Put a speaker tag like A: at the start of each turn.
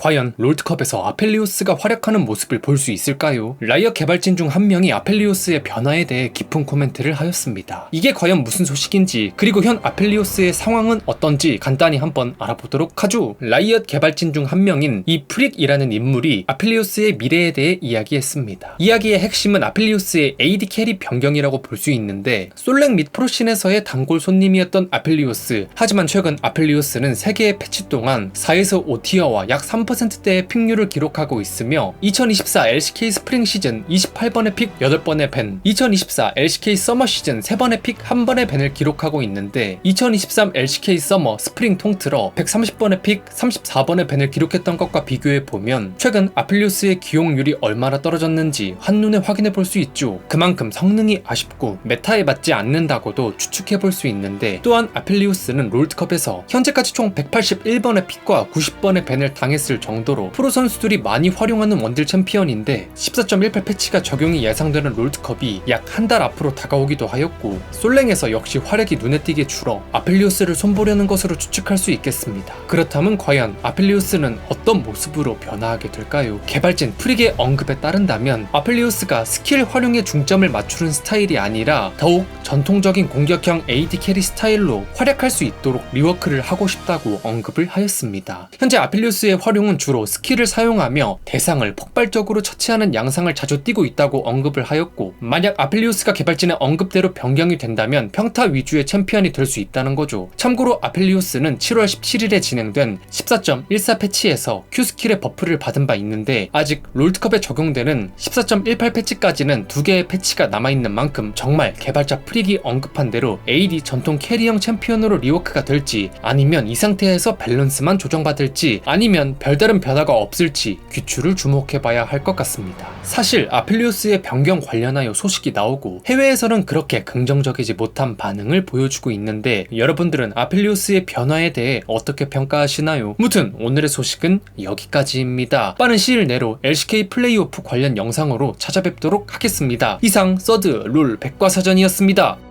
A: 과연 롤드컵에서 아펠리오스가 활약하는 모습을 볼 수 있을까요? 라이엇 개발진 중 한 명이 아펠리오스의 변화에 대해 깊은 코멘트를 하였습니다. 이게 과연 무슨 소식인지 그리고 현 아펠리오스의 상황은 어떤지 간단히 한번 알아보도록 하죠. 라이엇 개발진 중 한 명인 이 프릭이라는 인물이 아펠리오스의 미래에 대해 이야기했습니다. 이야기의 핵심은 아펠리오스의 AD 캐리 변경이라고 볼 수 있는데 솔랭 및 프로신에서의 단골 손님이었던 아펠리오스 하지만 최근 아펠리오스는 3개의 패치 동안 4에서 5티어와 약3% 대의 픽률을 기록하고 있으며 2024 LCK 스프링 시즌 28번의 픽 8번의 밴 2024 LCK 서머 시즌 3번의 픽 1번의 밴을 기록하고 있는데 2023 LCK 서머 스프링 통틀어 130번의 픽 34번의 밴을 기록했던 것과 비교해 보면 최근 아펠리오스의 기용률이 얼마나 떨어졌는지 한눈에 확인해 볼 수 있죠. 그만큼 성능이 아쉽고 메타에 맞지 않는다고도 추측해 볼 수 있는데 또한 아펠리오스는 롤드컵에서 현재까지 총 181번의 픽과 90번의 밴을 당했을 정도로 프로 선수들이 많이 활용하는 원딜 챔피언인데 14.18 패치가 적용이 예상되는 롤드컵이 약 한 달 앞으로 다가오기도 하였고 솔랭에서 역시 활약이 눈에 띄게 줄어 아펠리오스를 손보려는 것으로 추측할 수 있겠습니다. 그렇다면 과연 아펠리오스는 어떤 모습으로 변화하게 될까요? 개발진 프릭의 언급에 따른다면 아펠리오스가 스킬 활용에 중점을 맞추는 스타일이 아니라 더욱 전통적인 공격형 AD 캐리 스타일로 활약할 수 있도록 리워크를 하고 싶다고 언급을 하였습니다. 현재 아펠리오스의 활용 은 주로 스킬을 사용하며 대상을 폭발적으로 처치하는 양상을 자주 띠고 있다고 언급을 하였고 만약 아펠리오스가 개발진의 언급대로 변경이 된다면 평타 위주의 챔피언이 될 수 있다는 거죠. 참고로 아펠리오스는 7월 17일에 진행된 14.14 패치에서 Q 스킬의 버프를 받은 바 있는데 아직 롤드컵에 적용되는 14.18 패치까지는 두 개의 패치가 남아있는 만큼 정말 개발자 프릭이 언급한 대로 AD 전통 캐리형 챔피언으로 리워크가 될지 아니면 이 상태에서 밸런스만 조정받을지 아니면 별 다른 변화가 없을지 귀추를 주목해봐야 할 것 같습니다. 사실 아펠리오스의 변경 관련하여 소식이 나오고 해외에서는 그렇게 긍정적이지 못한 반응을 보여주고 있는데 여러분들은 아펠리오스의 변화에 대해 어떻게 평가하시나요? 무튼 오늘의 소식은 여기까지입니다. 빠른 시일 내로 LCK 플레이오프 관련 영상으로 찾아뵙도록 하겠습니다. 이상 서드 룰 백과사전이었습니다.